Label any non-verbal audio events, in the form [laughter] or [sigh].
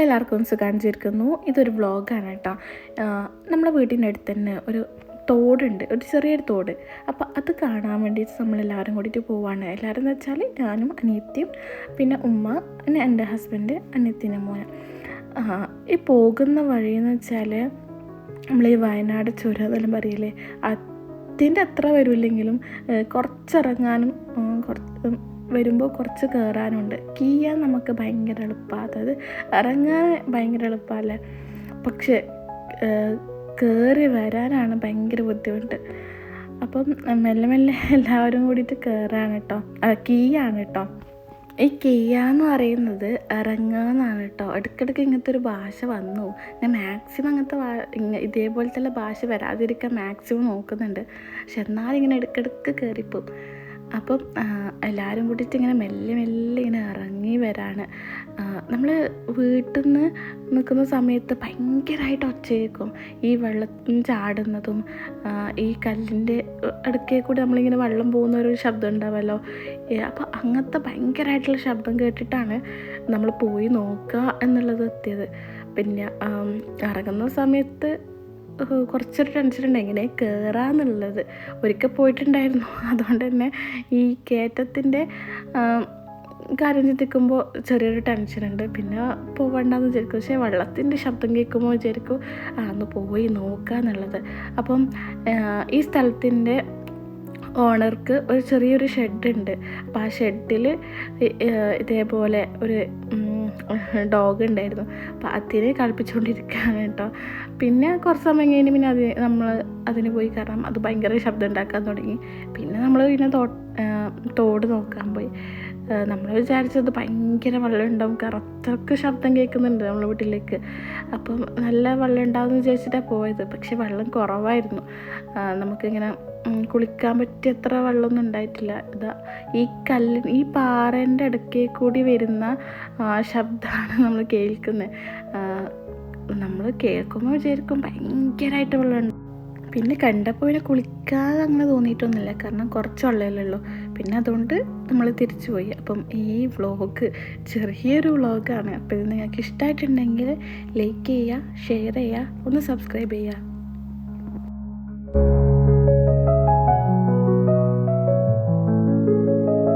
എല്ലാവർക്കും സുഖാണിച്ചിരിക്കുന്നു ഇതൊരു വ്ളോഗാണ് കേട്ടോ. നമ്മുടെ വീട്ടിന്റെ അടുത്ത് തന്നെ ഒരു തോടുണ്ട്. ഒരു ചെറിയൊരു തോട്. അപ്പോൾ അത് കാണാൻ വേണ്ടിയിട്ട് നമ്മളെല്ലാവരും കൂടിയിട്ട് പോവാണ്. എല്ലാവരും എന്ന് വെച്ചാൽ ഞാനും അനിയത്തിയും പിന്നെ ഉമ്മ പിന്നെ എന്റെ ഹസ്ബൻഡ് അനിയത്തിന്റെ മോന. ഈ പോകുന്ന വഴിയെന്ന് വെച്ചാൽ നമ്മൾ ഈ വയനാട് ചുരം എന്നെല്ലാം പറയില്ലേ? അതിന്റെ അത്ര വരില്ലെങ്കിലും കുറച്ചിറങ്ങാനും കുറച്ച് വരുമ്പോൾ കുറച്ച് കയറാനുണ്ട് കീയാൻ നമുക്ക് ഭയങ്കര എളുപ്പമാണ് അതായത് ഇറങ്ങാൻ ഭയങ്കര എളുപ്പമല്ല പക്ഷേ കയറി വരാനാണ് ഭയങ്കര ബുദ്ധിമുട്ട്. അപ്പം മെല്ലെ മെല്ലെ എല്ലാവരും കൂടിയിട്ട് കയറാണ് കേട്ടോ. കീയാണ് കേട്ടോ. ഈ കീയാന്ന് പറയുന്നത് ഇറങ്ങാന്നാണ് കേട്ടോ. ഇടയ്ക്കിടയ്ക്ക് ഇങ്ങനത്തെ ഒരു ഭാഷ വന്നു. ഞാൻ മാക്സിമം അങ്ങനത്തെ ഇതേപോലത്തെ ഭാഷ വരാതിരിക്കാൻ മാക്സിമം നോക്കുന്നുണ്ട്. പക്ഷെ എന്നാലും ഇങ്ങനെ ഇടയ്ക്കിടയ്ക്ക് കയറിപ്പോവും അപ്പം എല്ലാവരും കൂടിയിട്ട് ഇങ്ങനെ മെല്ലെ മെല്ലെ ഇങ്ങനെ ഇറങ്ങി വരാണ് നമ്മൾ വീട്ടിൽ നിന്ന് നിൽക്കുന്ന സമയത്ത് ഭയങ്കരമായിട്ട് ഒച്ച കേൾക്കും ഈ വെള്ളം ചാടുന്നതും ഈ കല്ലിന്റെ അടുക്കേ കൂടി നമ്മളിങ്ങനെ വെള്ളം പോകുന്ന ഒരു ശബ്ദം ഉണ്ടാവുമല്ലോ അപ്പോൾ അങ്ങനത്തെ ഭയങ്കരമായിട്ടുള്ള ശബ്ദം കേട്ടിട്ടാണ് നമ്മൾ പോയി നോക്കുക എന്നുള്ളത് എത്തിയത്. പിന്നെ ഇറങ്ങുന്ന സമയത്ത് കുറച്ചൊരു ടെൻഷൻ ഉണ്ട്. എങ്ങനെ കയറാന്നുള്ളത് ഒരിക്കൽ പോയിട്ടുണ്ടായിരുന്നു. [laughs] അതുകൊണ്ട് തന്നെ ഈ കയറ്റത്തിന്റെ കാര്യം ചിന്തിക്കുമ്പോൾ ചെറിയൊരു ടെൻഷനുണ്ട്. പിന്നെ പോകണ്ടെന്ന് വിചാരിക്കും. പക്ഷേ വെള്ളത്തിന്റെ ശബ്ദം കേൾക്കുമ്പോൾ വിചാരിക്കും ആ ഒന്ന് പോയി നോക്കുക എന്നുള്ളത് അപ്പം ഈ സ്ഥലത്തിന്റെ ഓണർക്ക് ഒരു ചെറിയൊരു ഷെഡുണ്ട്. അപ്പോൾ ആ ഷെഡിൽ ഇതേപോലെ ഒരു ഡോഗ് ഉണ്ടായിരുന്നു. അപ്പോൾ അതിനെ കളിപ്പിച്ചുകൊണ്ടിരിക്കുകയാണ് കേട്ടോ. പിന്നെ കുറച്ച് സമയം കഴിഞ്ഞ് പിന്നെ അത് നമ്മൾ അതിന് പോയി കാരണം അത് ഭയങ്കര ശബ്ദം ഉണ്ടാക്കാൻ തുടങ്ങി. പിന്നെ നമ്മൾ പിന്നെ തോ തോട് നോക്കാൻ പോയി. നമ്മൾ വിചാരിച്ചത് ഭയങ്കര വെള്ളം ഉണ്ടാവും കറക്റ്റൊക്കെ ശബ്ദം കേൾക്കുന്നുണ്ട് നമ്മളെ വീട്ടിലേക്ക്. അപ്പം നല്ല വെള്ളം ഉണ്ടാവും എന്ന് വിചാരിച്ചിട്ടാണ് പോയത്. പക്ഷെ വെള്ളം കുറവായിരുന്നു. നമുക്കിങ്ങനെ കുളിക്കാൻ പറ്റിയ അത്ര വെള്ളമൊന്നും ഉണ്ടായിട്ടില്ല. ഇതാ ഈ കല്ല് ഈ പാറേന്റെ ഇടയ്ക്ക് കൂടി വരുന്ന ശബ്ദമാണ് നമ്മൾ കേൾക്കുന്നത്. നമ്മൾ കേൾക്കുമ്പോൾ വിചാരിക്കും ഭയങ്കരമായിട്ട് വെള്ളമുണ്ട്. പിന്നെ കണ്ടപ്പോൾ പിന്നെ കുളിക്കാതെ അങ്ങനെ തോന്നിയിട്ടൊന്നുമില്ല. കാരണം കുറച്ച് വെള്ളമല്ലേ ഉള്ളൂ. പിന്നെ അതുകൊണ്ട് നമ്മൾ തിരിച്ചു പോയി. അപ്പം ഈ വ്ളോഗ് ചെറിയൊരു വ്ളോഗാണ് അപ്പോൾ ഇത് നിങ്ങൾക്ക് ഇഷ്ടമായിട്ടുണ്ടെങ്കിൽ ലൈക്ക് ചെയ്യുക ഷെയർ ചെയ്യുക ഒന്ന് സബ്സ്ക്രൈബ് ചെയ്യുക.